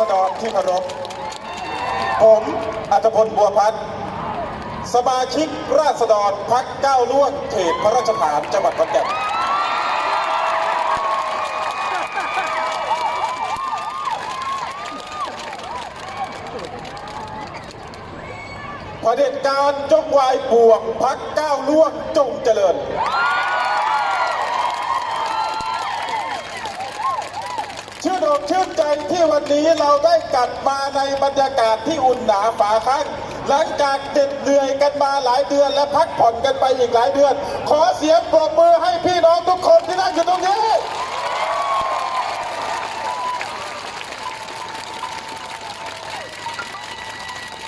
ษฎรที่เคารพ ผมอัตพลบัวพัฒน์สมาชิกราษฎรพักก้าวล่วงเขตพระราชฐานจังหวัดขอนแก่นเผด็จการจงวายป่วงพักก้าวล่วงจงเจริญ ชื่น อกชื่นใจที่วันนี้เราได้กลับมาในบรรยากาศที่อุ่นหนาฝาข้างหลังจากเด็ดเหนื่อยกันมาหลายเดือนและพักผ่อนกันไปอีกหลายเดือน ขอเสียงปรบมือให้พี่น้องทุกคนที่นั่งอยู่ตรงนี้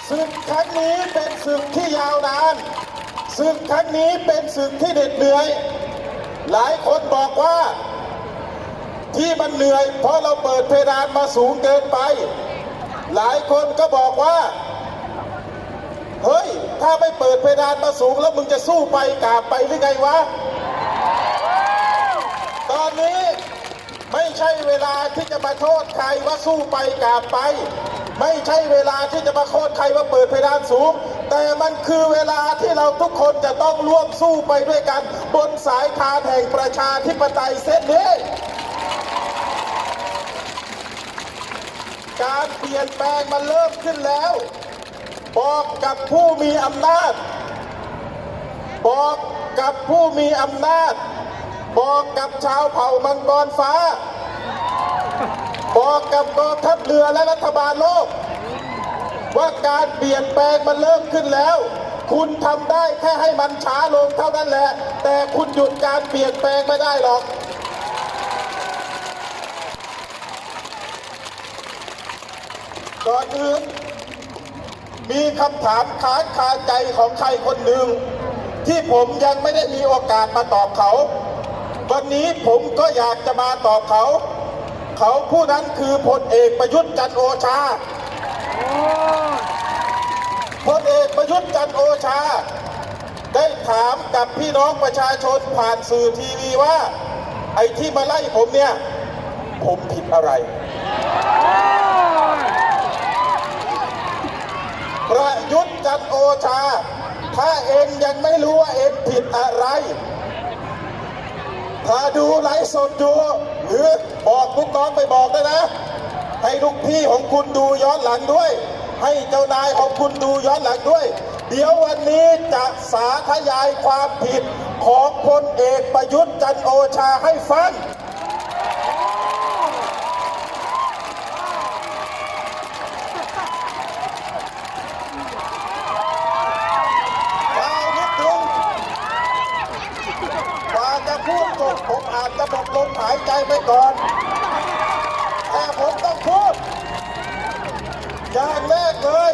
ศึกครั้งนี้เป็นศึกที่ยาวนานศึกครั้งนี้เป็นศึกที่เด็ดเหนื่อย หลายคนบอกว่า ที่มันเหนื่อย เพราะเราเปิดเพดานมาสูงเกินไป หลายคนก็บอกว่า เฮ้ย ถ้าไม่เปิดเพดานมาสูงแล้วมึงจะสู้ไปกาบไปหรือไงวะ ตอนนี้ไม่ใช่เวลาที่จะมาโทษใครว่าสู้ไปกาบไป ไม่ใช่เวลาที่จะมาโทษใครว่าเปิดเพดานสูง แต่มันคือเวลาที่เราทุกคนจะต้องร่วมสู้ไปด้วยกัน บนสายทานแห่งประชาธิปไตยเส้นนี้ การเปลี่ยนแปลงมันเริ่มขึ้นแล้ว บอกกับผู้มีอำนาจ บอกกับผู้มีอำนาจ บอกกับชาวเผ่ามังกรฟ้า บอกกับกองทัพเรือและรัฐบาลโลก ว่าการเปลี่ยนแปลงมันเริ่มขึ้นแล้ว คุณทำได้แค่ให้มันช้าลงเท่านั้นแหละ แต่คุณหยุดการเปลี่ยนแปลงไม่ได้หรอก ก่อนอื่นมีคำถามค้างคาใจของใครคนหนึ่ง ที่ผมยังไม่ได้มีโอกาสมาตอบเขา วันนี้ผมก็อยากจะมาตอบเขา เขาผู้นั้นคือพลเอกประยุทธ์จันโอชาพลเอกประยุทธ์จันโอชา ได้ถามกับพี่น้องประชาชนผ่านสื่อทีวีว่า ไอ้ที่มาไล่ผมเนี่ย ผมผิดอะไร ประยุทธ์จันโอชา ถ้าเองยังไม่รู้ว่าเองผิดอะไร ถ้าดูไลฟ์สดอยู่หรือบอกลูกน้องไปบอกด้วยนะ ให้ลูกพี่ของคุณดูย้อนหลังด้วย ให้เจ้านายของคุณดูย้อนหลังด้วย เดี๋ยววันนี้จะสาธยายความผิดของพลเอกประยุทธ์จันโอชาให้ฟัง ดาวนิดนึงกว่าจะพูดจบผมอาจจะหมดลมหาย ใจไปก่อน แต่ผมต้องพูดอย่างแรกเลย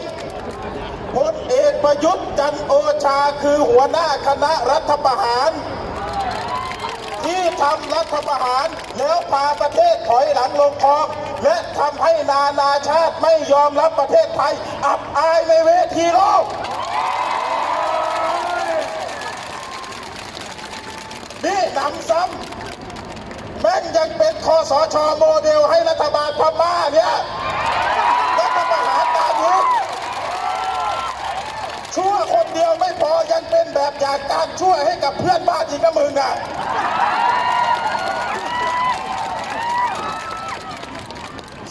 พลเอกประยุทธ์จันโอชาคือหัวหน้าคณะรัฐประหาร ที่ทำรัฐประหารแล้วพาประเทศถอยหลังลงคลอง และทำให้นานาชาติไม่ยอมรับประเทศไทย อับอายในเวทีโลกนี่หนำซ้ำ่งยังเป็นคอสชโมเดลให้รัฐบาลพม่าเนี่ยรัฐประหารตามยุคชั่วคนเดียวไม่พอยังเป็นแบบอย่างการช่วยให้กับเพื่อนบ้านอีกนะมึงอะ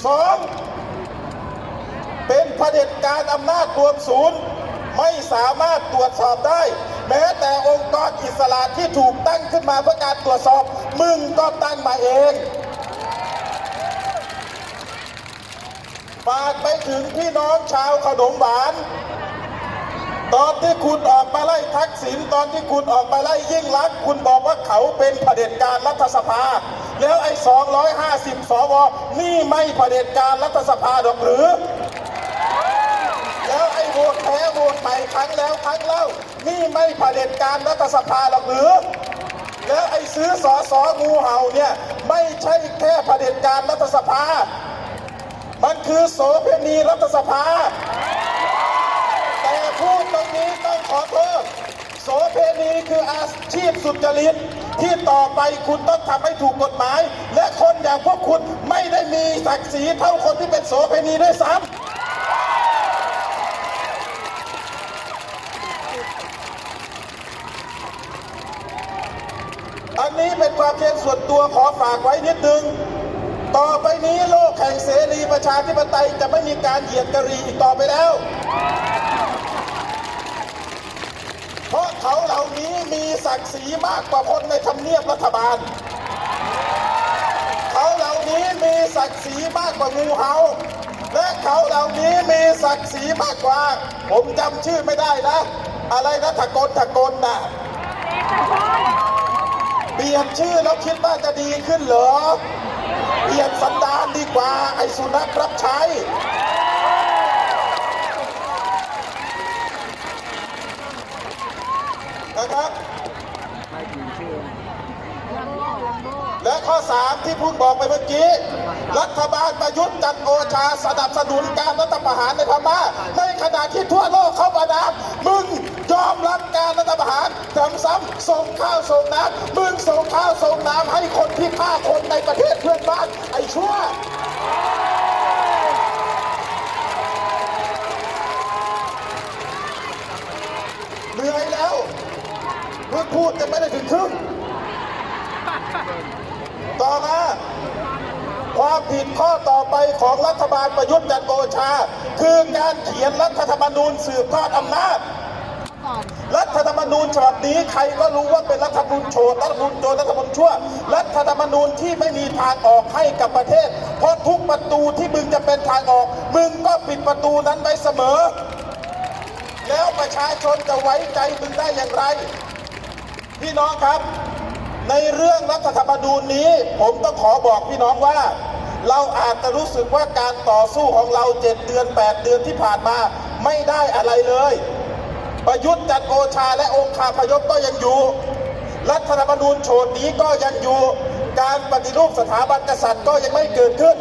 สองเป็นเผด็จการอำนาจรวมศูนย์ ไม่สามารถตรวจสอบได้ แม้แต่องค์กรอิสระที่ถูกตั้งขึ้นมาเพื่อการตรวจสอบ มึงก็ตั้งมาเอง ฝากไปถึงพี่น้องชาวขนมหวาน ตอนที่คุณออกมาไล่ทักษิณตอนที่คุณออกมาไล่ยิ่งรักษณ์คุณบอกว่าเขาเป็นเผด็จการรัฐสภา แล้วไอ้ 250 สว นี่ไม่เผด็จการรัฐสภาหรอกหรือ แล้วไอ้โหวตแพ้โหวตใหม่ครั้งแล้วครั้งเล่า นี่ไม่เผด็จการรัฐสภาหรอกหรือ แล้วไอ้ซื้อสอสองูเห่าเนี่ย ไม่ใช่แค่เผด็จการรัฐสภา มันคือโสเภณีรัฐสภา แต่พูดตรงนี้ต้องขอโทษโสเพณีคืออาชีพสุจริตที่ต่อไปคุณต้องทำให้ถูกกฎหมาย และคนอย่างพวกคุณไม่ได้มีศักดิ์ศรีเท่าคนที่เป็นโสเพณีด้วยซ้ำ อันนี้เป็นความเห็นส่วนตัวขอฝากไว้นิดนึง ต่อไปนี้โลกแห่งเสรีประชาธิปไตยจะไม่มีการเหยียดกะรีอีกต่อไปแล้ว เพราะเขาเหล่านี้มีศักดิ์ศรีมากกว่าคนในทำเนียบรัฐบาล เขาเหล่านี้มีศักดิ์ศรีมากกว่างูเห่าและเขาเหล่านี้มีศักดิ์ศรีมากกว่า ผมจำชื่อไม่ได้นะ อะไรนะทะกลทะกลน่ะ ลี่ยนชื่อแล้วคิดว่าจะดีขึ้นเหรอ เปลี่ยนสันดานดีกว่าไอ้สุนัขรับใช้ นะครับ และข้อ 3 ที่พูดบอกไปเมื่อกี้ รัฐบาลประยุทธ์จันโอชาสนับสนุนการรัฐประหารในพม่าในขณะที่ทั่วโลกเขาประนามมึง อมรับการรัฐประหารทำซ้ำส่งข้าวส่งน้ำมึงส่งข้าวส่งน้ำให้คนที่ฆ่าคนในประเทศเพื่อนบ้าน ไอ้ชั่วเหนื่อยแล้วเพิ่งพูดจะไม่ได้ถึงครึ่งต่อมาความผิดข้อต่อไปของรัฐบาลประยุทธ์จันทร์โอชา คือการเขียนรัฐธรรมนูญสืบทอดอำนาจ รัฐธรรมนูญฉบับนี้ใครก็รู้ว่าเป็นรัฐธรรมนูญโฉดรัฐธรรมนูญโจรรัฐธรรมนูญชั่ว รัฐธรรมนูญที่ไม่มีทางออกให้กับประเทศ เพราะทุกประตูที่มึงจะเป็นทางออก มึงก็ปิดประตูนั้นไว้เสมอ แล้วประชาชนจะไว้ใจมึงได้อย่างไร พี่น้องครับ ในเรื่องรัฐธรรมนูญนี้ ผมต้องขอบอกพี่น้องว่าเราอาจจะรู้สึกว่าการต่อสู้ของเราเจ็ดเดือนแปดเดือนที่ผ่านมาไม่ได้อะไรเลย ประยุทธ์จันโอชาและองค์คาพยพก็ยังอยู่ รัฐธรรมนูญโฉดนี้ก็ยังอยู่ การปฏิรูปสถาบันกษัตริย์ก็ยังไม่เกิดขึ้น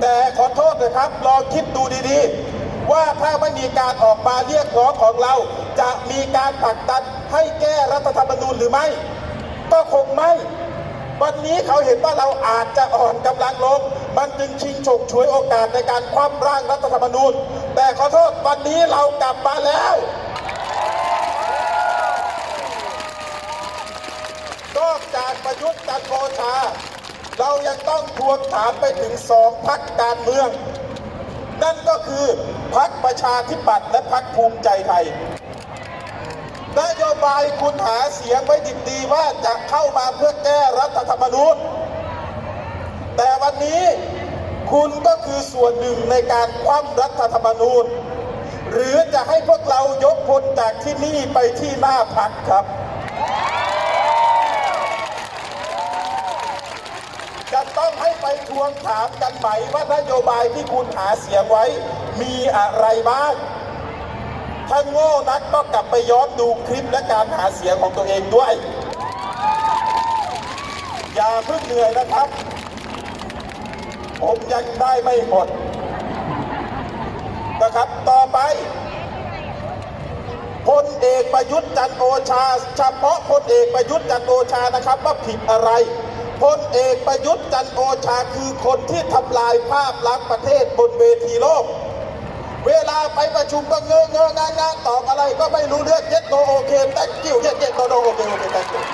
แต่ขอโทษนะครับลองคิดดูดีๆ ว่าถ้าไม่มีการออกมาเรียกร้องของเรา จะมีการผลักดันให้แก้รัฐธรรมนูญหรือไม่ ก็คงไม่ วันนี้เขาเห็นว่าเราอาจจะอ่อนกำลังลงมันจึงชิงฉกฉวยโอกาสในการคว่ำร่างรัฐธรรมนูญ แต่ขอโทษวันนี้เรากลับมาแล้ว นอก จากประยุทธ์จันโอชา เรายังต้องทวงถามไปถึงสองพักการเมือง นั่นก็คือพักประชาธิปัตย์และพักภูมิใจไทย นโยบายคุณหาเสียงไว้ดิบดีว่าจะเข้ามาเพื่อแก้รัฐธรรมนูญ แต่วันนี้คุณก็คือส่วนหนึ่งในการคว่ำรัฐธรรมนูญ หรือจะให้พวกเรายกพลจากที่นี่ไปที่หน้าพักครับ จะต้องให้ ไปทวงถามกันใหม่ว่านโยบายที่คุณหาเสียงไว้ มีอะไรบ้างถ้าโง่นักก็กลับไปย้อนดูคลิปและการหาเสียงของตัวเองด้วย อย่าเพิ่งเหนื่อยนะครับ ผมยังได้ไม่หมดนะครับต่อไปพลเอกประยุทธ์จันโอชา เฉพาะพลเอกประยุทธ์จันโอชานะครับว่าผิดอะไร พลเอกประยุทธ์จันโอชาคือคนที่ทำลายภาพลักษณ์ประเทศบนเวทีโลก เวลาไปประชุมก็เงอะเงอะงานงานตอบอะไรก็ไม่รู้เรื่องเย็ดโนโอเคแตงกิ้วเย็ดเย็ดโนโนโอเคโอเคแตงกิ้ว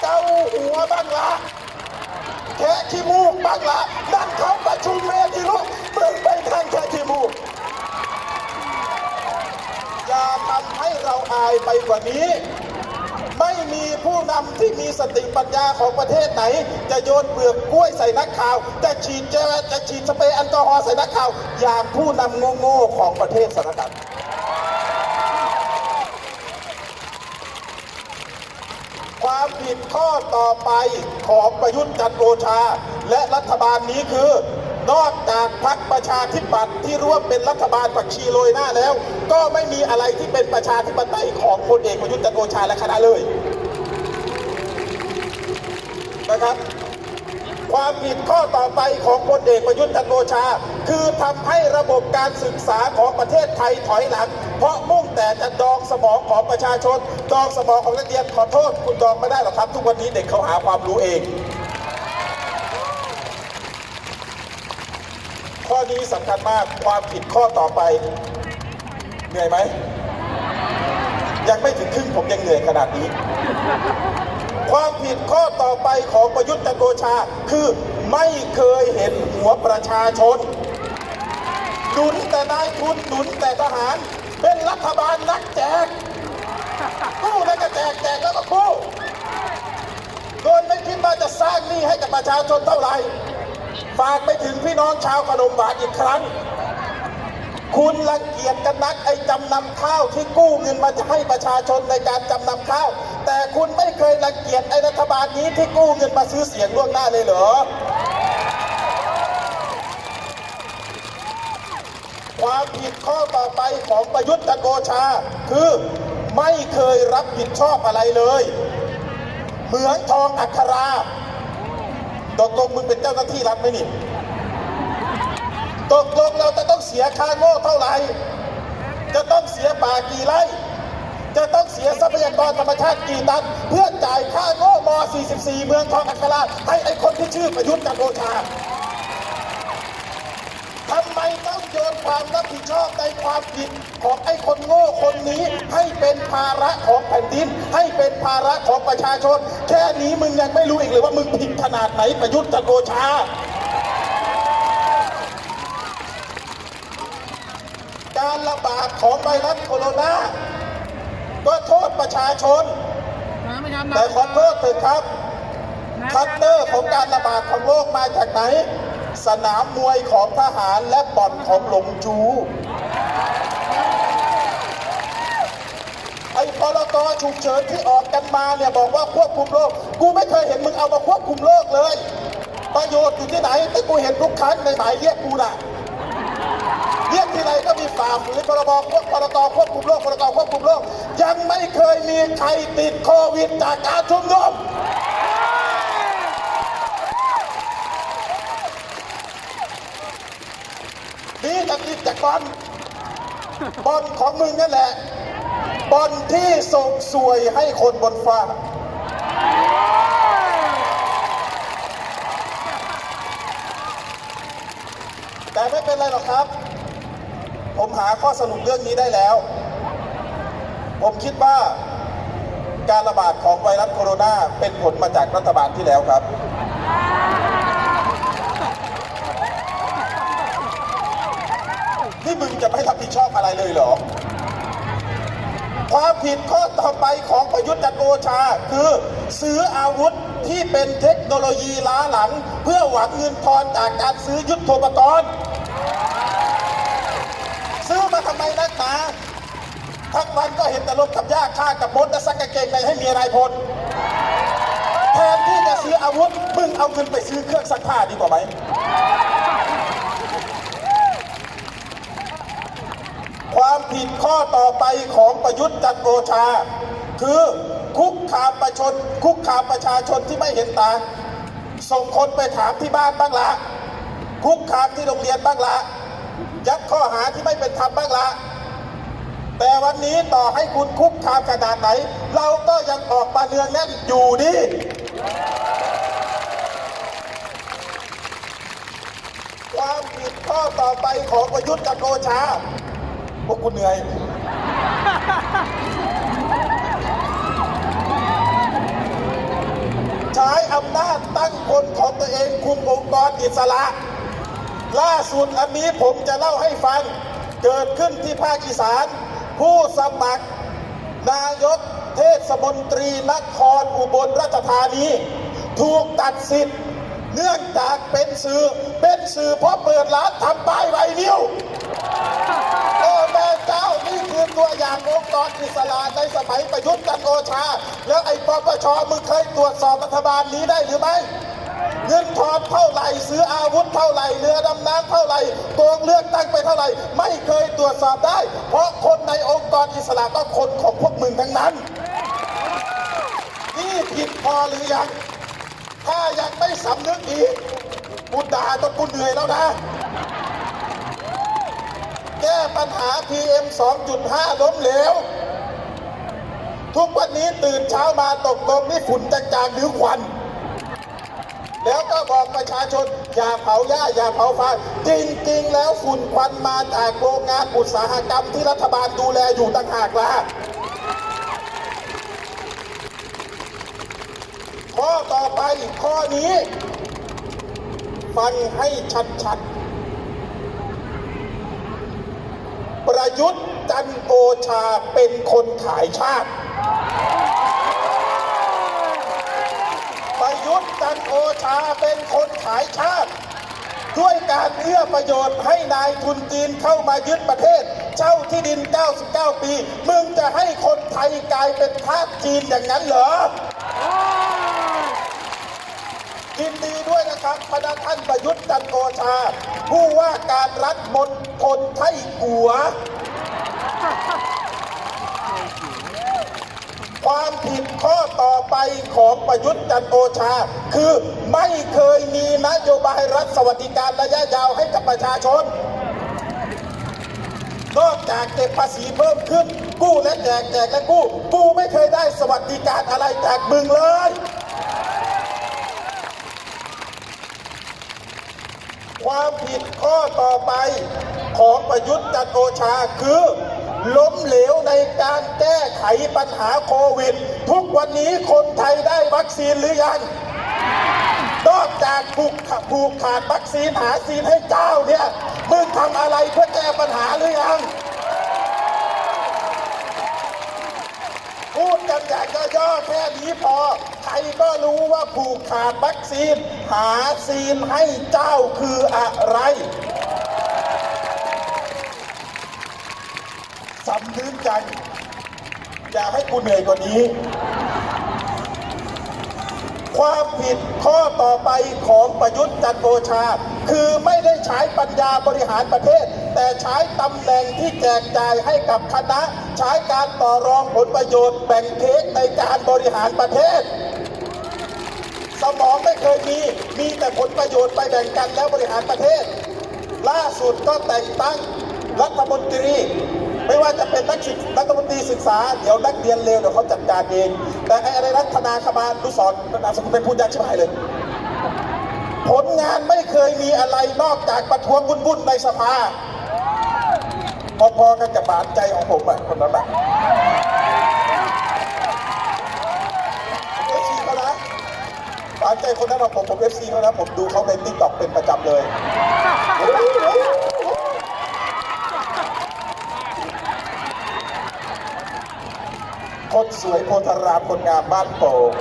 เก้าหัวบ้างละแค่ขี้มูกบ้างละนั่นเขาประชุมเวทีโลกมึงไปทางแค่ขี้มูกอย่าทำให้เราอายไปกว่านี้ มีผู้นำที่มีสติปัญญาของประเทศไหน จะโยนเปลือกกล้วยใส่นักข่าว จะฉีดเจลจะฉีดสเปรย์แอลกอฮอล์ใส่นักข่าว อย่างผู้นำโง่ๆของประเทศสารกัดความผิดข้อต่อไปของประยุทธ์จันทร์โอชา และรัฐบาลนี้คือนอกจากพรรคประชาธิปัตย์ที่ร่วมเป็นรัฐบาลผักชีโรยหน้าแล้ว ก็ไม่มีอะไรที่เป็นประชาธิปไตยของพลเอกประยุทธ์จันทร์โอชาและคณะเลย นะครับ ความผิดข้อต่อไปของพลเอกประยุทธ์จันโอชา คือทำให้ระบบการศึกษาของประเทศไทยถอยหลัง เพราะมุ่งแต่จะดองสมองของประชาชน ดองสมองของนักเรียนขอโทษ คุณดองไม่ได้หรอกครับ ทุกวันนี้เด็กเขาหาความรู้เอง ข้อนี้สำคัญมากความผิดข้อต่อไปเหนื่อยไหมยังไม่ถึงครึ่งผมยังเหนื่อยขนาดนี้ ความผิดข้อต่อไปของประยุทธ์จันโอชา คือไม่เคยเห็นหัวประชาชนหนุนแต่นายทุนหนุนแต่ทหาร เป็นรัฐบาลนักแจกกู้แล้วก็แจกแจกแล้วก็กู้โดยไม่คิดว่าจะสร้างหนี้ให้กับประชาชนเท่าไหร่ฝากไปถึงพี่น้องชาวขนมหวานอีกครั้ง คุณรังเกียจกันนักไอ้จำนำข้าวที่กู้เงินมาจะให้ประชาชนในการจำนำข้าว แต่คุณไม่เคยรังเกียจไอ้รัฐบาลนี้ที่กู้เงินมาซื้อเสียงล่วงหน้าเลยเหรอ ความผิดข้อต่อไปของประยุทธ์จันโอชา คือไม่เคยรับผิดชอบอะไรเลย เหมืองทองอัคราตกลงมึงเป็นเจ้าหน้าที่รัฐไหมนี่ตกลงเราจะต้องเสียค่าโง่เท่าไหร่ จะต้องเสียป่ากี่ไร่ จะต้องเสียทรัพยากรธรรมชาติกี่ตัน เพื่อจ่ายค่าโง่ม 44 เมืองทองอัคราให้ไอ้คนที่ชื่อประยุทธ์จันโอชาทำไมต้องโยนความรับผิดชอบในความผิดของไอ้คนโง่คนนี้ ให้เป็นภาระของแผ่นดิน ให้เป็นภาระของประชาชน แค่นี้มึงยังไม่รู้อีกเลยว่ามึงผิดขนาดไหนประยุทธ์จันโอชาการระบาดของไวรัสโคโรนา ก็โทษประชาชนน้ำไม่น้ำแต่ขอโทษเถอะครับคัตเตอร์ของการระบาดของโรคมาจากไหน สนามมวยของทหารและบ่อนของหลงจูไอ้พรกฉุกเฉินที่ออกกันมาเนี่ยบอกว่าควบคุมโรค กูไม่เคยเห็นมึงเอามาควบคุมโรคเลย ประโยชน์อยู่ที่ไหนแต่กูเห็นทุกครั้งในหมายเรียกกูน่ะเรียกที่ไหนก็มีฝ่าฝืนพรบควบพรกควบคุมโรคพรกควบคุมโรคยังไม่เคยมีใครติดโควิดจากการชุมนุมนี่จะติดจากบอลบอลของมึงนั่นแหละบอลที่ส่งสวยให้คนบนฟ้าแต่ไม่เป็นไรหรอกครับ ผมหาข้อสรุปเรื่องนี้ได้แล้ว ผมคิดว่าการระบาดของไวรัสโคโรนาเป็นผลมาจากรัฐบาลที่แล้วครับ นี่มึงจะไม่รับผิดชอบอะไรเลยเหรอ ความผิดข้อต่อไปของประยุทธ์จันโอชา คือซื้ออาวุธที่เป็นเทคโนโลยีล้าหลัง เพื่อหวังเงินทอนจากการซื้อยุทโธปกรณ์ ซื้อมาทำไม นักหนาทั้งวันก็เห็นแต่รถกับยาฆ่ากับมดและซักกางเกงในให้เมียนายพลแทนที่จะซื้ออาวุธมึงเอาเงินไปซื้อเครื่องซักผ้าดีกว่าไหมความผิดข้อต่อไปของประยุทธ์จันทร์โอชา คือคุกคามประชนคุกคามประชาชนที่ไม่เห็นต่างส่งคนไปถามที่บ้านบ้างละคุกคามที่โรงเรียนบ้างละยัดข้อหาที่ไม่เป็นธรรมบ้างละ แต่วันนี้ต่อให้คุณคุกคามขนาดไหน เราก็ยังออกมาเนืองแน่นอยู่ดีความผิดข้อต่อไปของประยุทธ์จันทร์โอชา พวกคุณเหนื่อย ใช้อำนาจตั้งคนของตัวเองคุมองค์กรอิสระ ล่าสุดอันนี้ผมจะเล่าให้ฟัง เกิดขึ้นที่ภาคอีสาน ผู้สมัคร นายกเทศมนตรีนครอุบลราชธานีถูกตัดสิทธิ์ เนื่องจากเป็นสื่อเป็นสื่อเพราะเปิดร้านทำป้ายไวนิ้วโอ้แม่เจ้านี่คือตัวอย่างองค์กรอิสระในสมัยประยุทธ์จันทร์โอชา แล้วไอ้ปปชมึงเคยตรวจสอบรัฐบาลนี้ได้หรือไม่ เงินทอนเท่าไหร่ซื้ออาวุธเท่าไหร่เรือดำน้ำเท่าไหร่โกงเลือกตั้งไปเท่าไหร่ ไม่เคยตรวจสอบได้ เพราะคนในองค์กรอิสระก็คนของพวกมึงทั้งนั้น นี่ผิดพอหรือยัง ถ้ายังไม่สำนึกอีกกูด่าจนกูเหนื่อยแล้วนะ แก้ปัญหา PM 2.5 ล้มเหลว ทุกวันนี้ตื่นเช้ามาตกลงนี่ฝุ่นจางๆหรือควัน แล้วก็บอกประชาชน อย่าเผาหญ้าอย่าเผาฟางจริงๆ แล้วฝุ่นควันมาจากโรงงานอุตสาหกรรมที่รัฐบาลดูแลอยู่ต่างหากล่ะข้อต่อไปข้อนี้ ฟังให้ชัดๆ ประยุทธ์จันโอชาเป็นคนขายชาติ ประยุทธ์จัน โอชาเป็นคนขายชาติ ด้วยการเอื้อประโยชน์ให้นายทุนจีนเข้ามายึดประเทศ เช่าที่ดิน 99 ปี มึงจะให้คนไทยกลายเป็นทาสจีนอย่างนั้นเหรอยินดีด้วยนะครับพนักท่านประยุทธ์จันโอชา ผู้ว่าการรัฐมนตรไทยกัว ความ ผิดข้อต่อไปของประยุทธ์จันโอชา คือไม่เคยมีนโยบายรัฐสวัสดิการระยะยาวให้กับประชาชน นอกจากเก็บภาษีเพิ่มขึ้น กู้และแจกแจกและกู้ กู้ไม่เคยได้สวัสดิการอะไรจากมึงเลยความผิดข้อต่อไปของประยุทธ์จันโอชาคือ ล้มเหลวในการแก้ไขปัญหาโควิด ทุกวันนี้คนไทยได้วัคซีนหรือยัง นอกจากผูกผูกขาดวัคซีนหาซีนให้เจ้าเนี่ยมึงทำอะไรเพื่อแก้ปัญหาหรือยัง พูดกันอย่างย่อๆแค่นี้พอใครก็รู้ว่าผูกขาดวัคซีน หาซีนให้เจ้าคืออะไร สำนึกใจ อย่าให้กูเหนื่อยกว่านี้ ความผิดข้อต่อไปของประยุทธ์จันทร์โอชา คือไม่ได้ใช้ปัญญาบริหารประเทศ แต่ใช้ตำแหน่งที่แจกจ่ายให้กับคณะ ใช้การต่อรองผลประโยชน์แบ่งเค้กในการบริหารประเทศสมองไม่เคยมี มีแต่ผลประโยชน์ไปแบ่งกันแล้วบริหารประเทศ ล่าสุดก็แต่งตั้งรัฐมนตรี ไม่ว่าจะเป็นนักศึกรัฐมนตรีศึกษา เดี๋ยวนักเรียนเลวเดี๋ยวเขาจัดการเอง แต่ไอ้อะไรรัฐนาคบาลนุสรณ์นามสกุลเป็นพูดยากชิบหายเลย ผลงานไม่เคยมีอะไรนอกจากประท้วงวุ่นๆในสภาพอๆกันกับบาดใจของผมอะคนนั้นอะเอฟซีเขานะบาดใจคนนั้นอะผมผมเอฟซีเขานะผมดูเขาในติ๊กต็อกเป็นประจำเลย คนสวยโพธารามคนงามบ้านโป่ง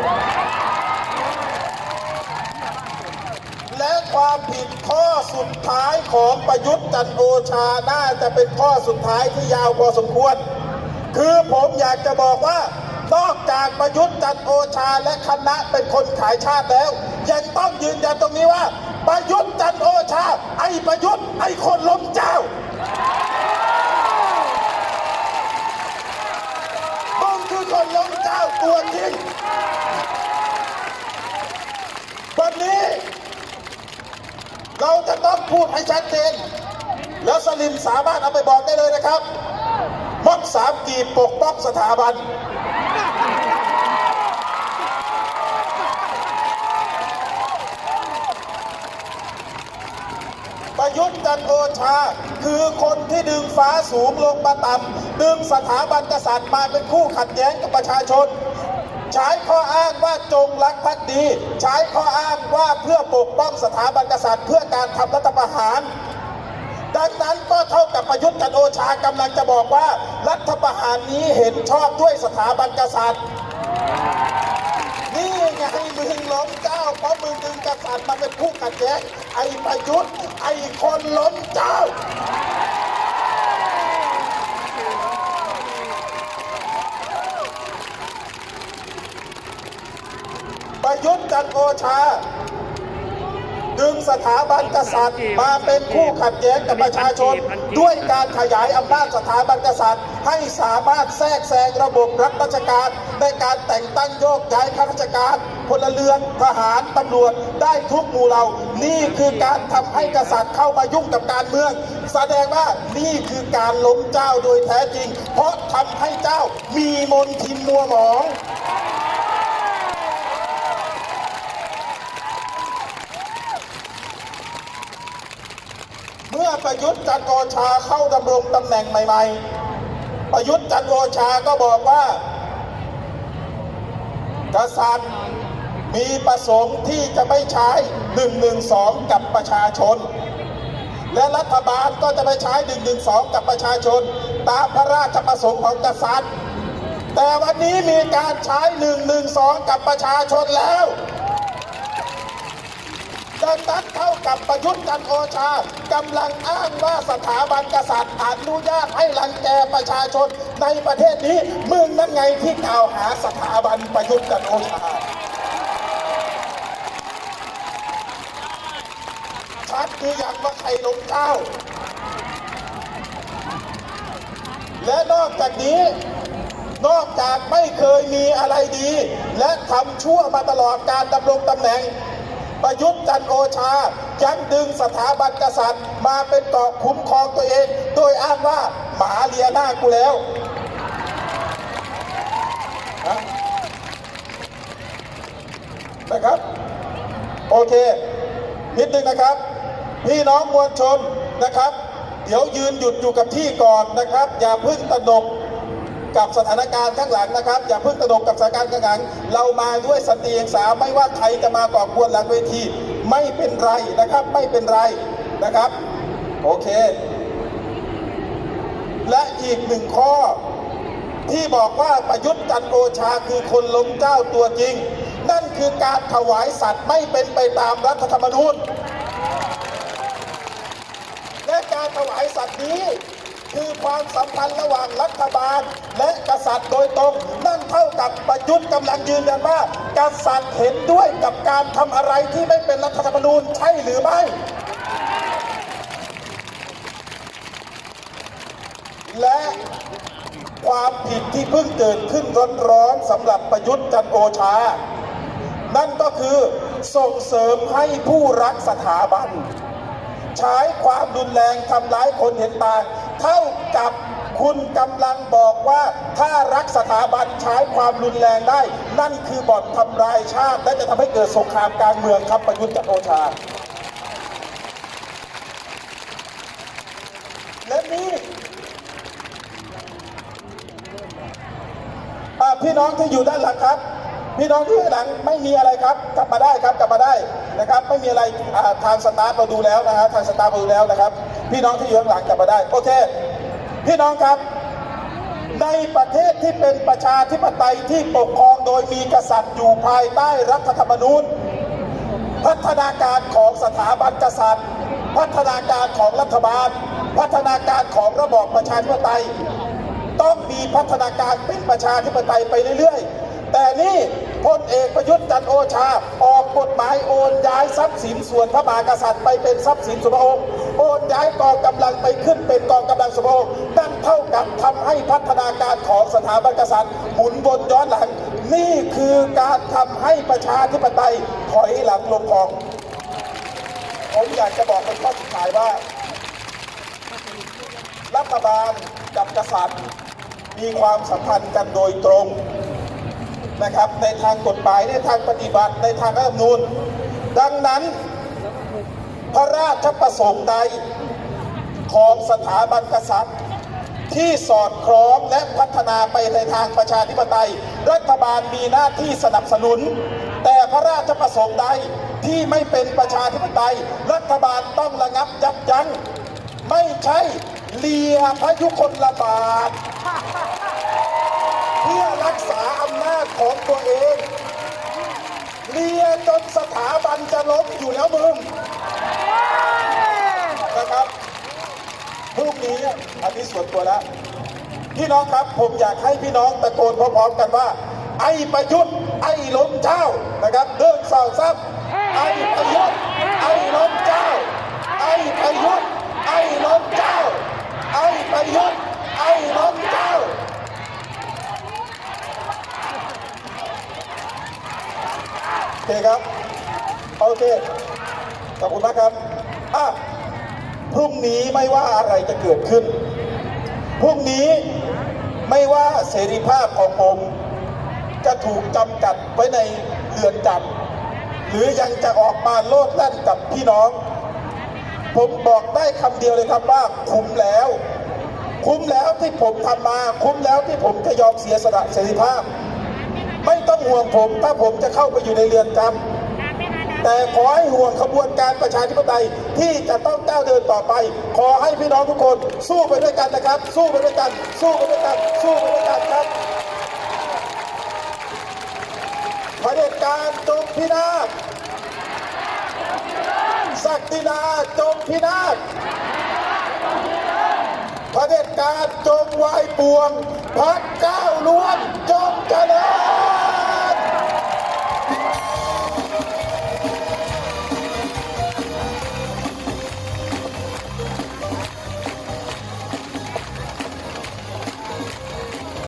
และความผิดข้อสุดท้ายของประยุทธ์จันโอชา น่าจะเป็นข้อสุดท้ายที่ยาวพอสมควร คือผมอยากจะบอกว่านอกจากประยุทธ์จันโอชาและคณะเป็นคนขายชาติแล้ว ยังต้องยืนยันตรงนี้ว่า ประยุทธ์จันโอชา ไอ้ประยุทธ์ไอ้คนล้มเจ้า คือคนล้มเจ้าตัวจริงวันนี้ เราจะต้องพูดให้ชัดเจน แล้วสลิมสามารถเอาไปบอกได้เลยนะครับม็อบสามกีปกป้องสถาบัน ประยุทธ์ จันโอชา คือคนที่ดึงฟ้าสูงลงมาต่ำดึงสถาบันกษัตริย์มาเป็นคู่ขัดแย้งกับประชาชน ใช้ข้ออ้างว่าจงรักภักดี ใช้ข้ออ้างว่าเพื่อปกป้องสถาบันกษัตริย์ เพื่อการทำรัฐประหารดังนั้นก็เท่ากับประยุทธ์จันโอชากำลังจะบอกว่า รัฐประหารนี้เห็นชอบด้วยสถาบันกษัตริย์ นี่ไงมึงล้มเจ้าเพราะมึงดึงกษัตริย์มาเป็น แย้งไอ้ประยุทธ์ไอ้คนล้มเจ้า ประยุทธ์จันทร์โอชา ดึงสถาบันกษัตริย์มาเป็นคู่ขัดแย้งกับประชาชน ด้วยการขยายอำนาจสถาบันกษัตริย์ ให้สามารถแทรกแซงระบบรัฐราชการในการแต่งตั้งโยกย้ายข้าราชการ พลเรือนทหารตำรวจได้ทุกหมู่เหล่านี่คือการทำให้กษัตริย์เข้ามายุ่งกับการเมือง แสดงว่านี่คือการล้มเจ้าโดยแท้จริง เพราะทำให้เจ้ามีมนทินมัวหมองเมื่อประยุทธ์จันทร์โอชาเข้าดำรงตำแหน่งใหม่ ๆ ประยุทธ์จันทร์โอชาก็บอกว่า กษัตริย์ มีประสงค์ที่จะไม่ใช้ 112 กับประชาชน และรัฐบาลก็จะไม่ใช้ 112 กับประชาชน ตามพระราชประสงค์ของกษัตริย์ แต่วันนี้มีการใช้ 112 กับประชาชนแล้วดังนั้นเท่ากับประยุทธ์จันโอชากำลังอ้างว่าสถาบันกษัตริย์อนุญาตให้รังแกประชาชนในประเทศนี้มึงนั่นไงที่กล่าวหาสถาบันประยุทธ์จันโอชา ชั ดคืออยางว่าใครลงเจ้า และนอกจากนี้ นอกจากไม่เคยมีอะไรดี และทำชั่วมาตลอดการดำรงตำแหน่ง ประยุทธ์จันโอชา ยังดึงสถาบันกษัตริย์ มาเป็นเกาะคุ้มครองตัวเอง โดยอ้างว่าหมาเลียหน้ากูแล้วนะครับ โอเค นิดนึงนะครับ พี่น้องมวลชนนะครับ เดี๋ยวยืนหยุดอยู่กับที่ก่อนนะครับ อย่าพึ่งตะหนกกับสถานการณ์ข้างหลังนะครับ อย่าพึ่งตะหนกกับสถานการณ์ข้างหลัง เรามาด้วยสติเองสาไม่ว่าใครจะมาก่อกวนหลังเวทีไม่เป็นไรนะครับไม่เป็นไรนะครับโอเค และอีกหนึ่งข้อที่บอกว่าประยุทธ์จันโอชาคือคนล้มเจ้าตัวจริง นั่นคือการถวายสัตว์ไม่เป็นไปตามรัฐธรรมนูญ การถวายสัตว์นี้ คือความสัมพันธ์ระหว่างรัฐบาล และกษัตริย์โดยตรง นั่นเท่ากับประยุทธ์กำลังยืนยันว่า กษัตริย์เห็นด้วยกับการทำอะไรที่ไม่เป็นรัฐธรรมนูญใช่หรือไม่ และความผิดที่เพิ่งเกิดขึ้นร้อนๆสำหรับประยุทธ์จันโอชา นั่นก็คือส่งเสริมให้ผู้รักสถาบัน ใช้ความรุนแรงทำร้ายคนเห็นต่างเท่ากับคุณกำลังบอกว่าถ้ารักสถาบันใช้ความรุนแรงได้ นั่นคือบ่อนทำลายชาติ และจะทำให้เกิดสงครามกลางเมืองครับประยุทธ์จันทร์โอชา และนี่พี่น้องที่อยู่ด้านหลังครับ พี่น้องที่อยู่หลังไม่มีอะไรครับ กลับมาได้ครับกลับมาได้ นะครับไม่มีอะไรทางสตาร์ทเราดูแล้วนะฮะทางสตาร์ทเราดูแล้วนะครับ พี่น้องที่อยู่ข้างหลังกลับมาได้โอเค พี่น้องครับ ในประเทศที่เป็นประชาธิปไตยที่ปกครองโดยมีกษัตริย์อยู่ภายใต้รัฐธรรมนูญ พัฒนาการของสถาบันกษัตริย์ พัฒนาการของรัฐบาล พัฒนาการของระบอบประชาธิปไตย ต้องมีพัฒนาการเป็นประชาธิปไตยไปเรื่อยๆ แต่นี่พลเอกประยุทธ์จันโอชาออก กฎหมายโอนย้ายทรัพย์สินส่วนพระมหากษัตริย์ไปเป็นทรัพย์สินส่วนพระองค์ โอนย้ายกองกำลังไปขึ้นเป็นกองกำลังส่วนพระองค์นั่นเท่ากับทำให้พัฒนาการของสถาบันกษัตริย์หมุนวนย้อนหลัง นี่คือการทำให้ประชาธิปไตยถอยหลังลงคลอง ผมอยากจะบอกเป็นข้อสุดท้ายว่า รัฐบาลกับกษัตริย์มีความสัมพันธ์กันโดยตรง นะครับในทางกฎหมายในทางปฏิบัติในทางรัฐธรรมนูญ ดังนั้น พระราชประสงค์ใดของสถาบันกษัตริย์ ที่สอดคล้องและพัฒนาไปในทางประชาธิปไตย รัฐบาลมีหน้าที่สนับสนุน แต่พระราชประสงค์ใดที่ไม่เป็นประชาธิปไตย รัฐบาลต้องระงับยับยั้งไม่ใช่เลียพยุคนลบาทเพื่อรักษาอ ของตัวเอง เรียนจนสถาบันจะล้มอยู่แล้วมึงนะครับพรุ่งนี้อันนี้ส่วนตัวแล้วพี่น้องครับผมอยากให้พี่น้องตะโกนพร้อมๆกันว่า ไอ้ประยุทธ์ไอ้ล้มเจ้านะครับเดินสาวซับไอ้ประยุทธ์ไอ้ล้มเจ้า ไอ้ประยุทธ์ไอ้ล้มเจ้า ไอ้ประยุทธ์ เคครับโอเคขอบคุณมากครับอะพรุ่งนี้ไม่ว่าอะไรจะเกิดขึ้น พรุ่งนี้ไม่ว่าเสรีภาพของผม จะถูกจำกัดไว้ในเรือนจำหรือยังจะออกมาโลดแล่นกับพี่น้อง ผมบอกได้คำเดียวเลยครับว่าคุ้มแล้ว คุ้มแล้วที่ผมทำมา คุ้มแล้วที่ผมจะยอมเสียสละเสรีภาพ ไม่ต้องห่วงผม ถ้าผมจะเข้าไปอยู่ในเรือนจำแต่ขอให้ห่วงขบวนการประชาธิปไตยที่จะต้องก้าวเดินต่อไป ขอให้พี่น้องทุกคนสู้ไปด้วยกันนะครับ สู้ไปด้วยกัน สู้ไปด้วยกัน สู้ไปด้วยกันครับเผด็จการจงพินาศศักดินาจงพินาศเผด็จการจงวายป่วงพักก้าวล้วนจงเจริญ